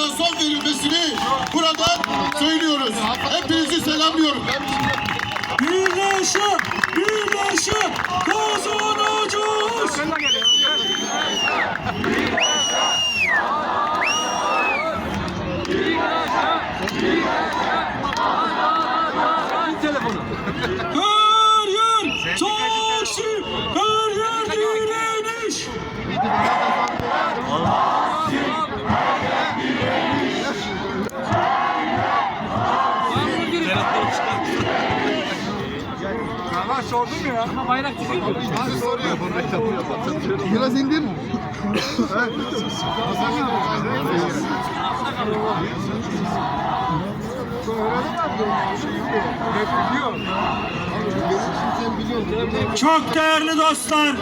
çocuğa son verilmesini buradan söylüyoruz. Hepinizi selamlıyorum. Birleşip, birleşip kazanacağız. Her Biraz indir. Çok değerli dostlar,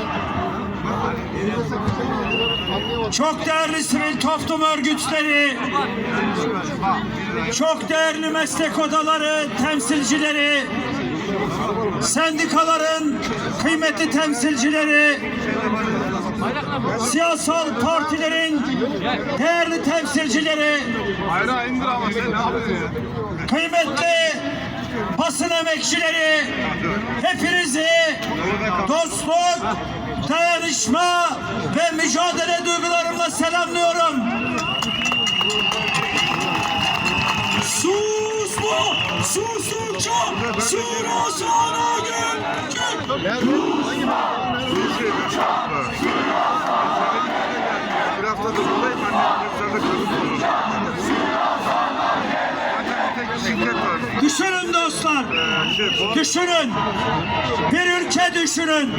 çok değerli sivil toplum örgütleri, çok değerli meslek odaları temsilcileri, sendikaların kıymetli temsilcileri, siyasal partilerin değerli temsilcileri, kıymetli basın emekçileri, hepinizi dostluk, dayanışma ve mücadele duygularımla selamlıyorum. Bisiklet var. Düşünün dostlar, düşünün. Bir ülke düşünün.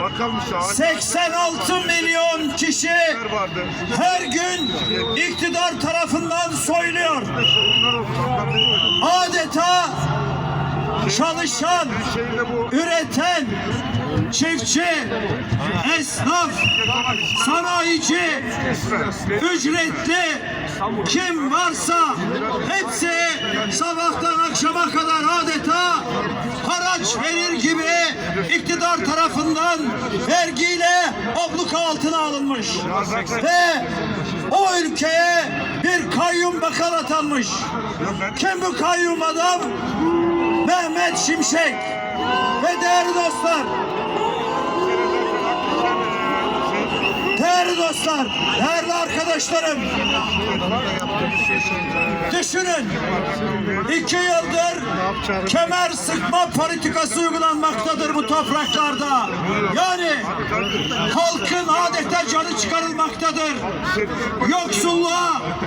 bakkalmış ağaç 86 milyon kişi her gün iktidar tarafından soyuluyor. Adeta çalışan, üreten, çiftçi, esnaf, sanayici, ücretli kim varsa hepsi sabahtan akşama kadar adeta haraç verir gibi iktidar tarafından vergiyle abluka altına alınmış. Ve o ülkeye bir kayyum bakan atanmış. Kim bu kayyum adam? Mehmet Şimşek. Ve değerli dostlar, değerli dostlar, değerli arkadaşlarım, düşünün. iki yıldır kemer sıkma politikası uygulanmaktadır bu topraklarda. Yani halkın adeta canı çıkarılmaktadır. Yoksulluğa,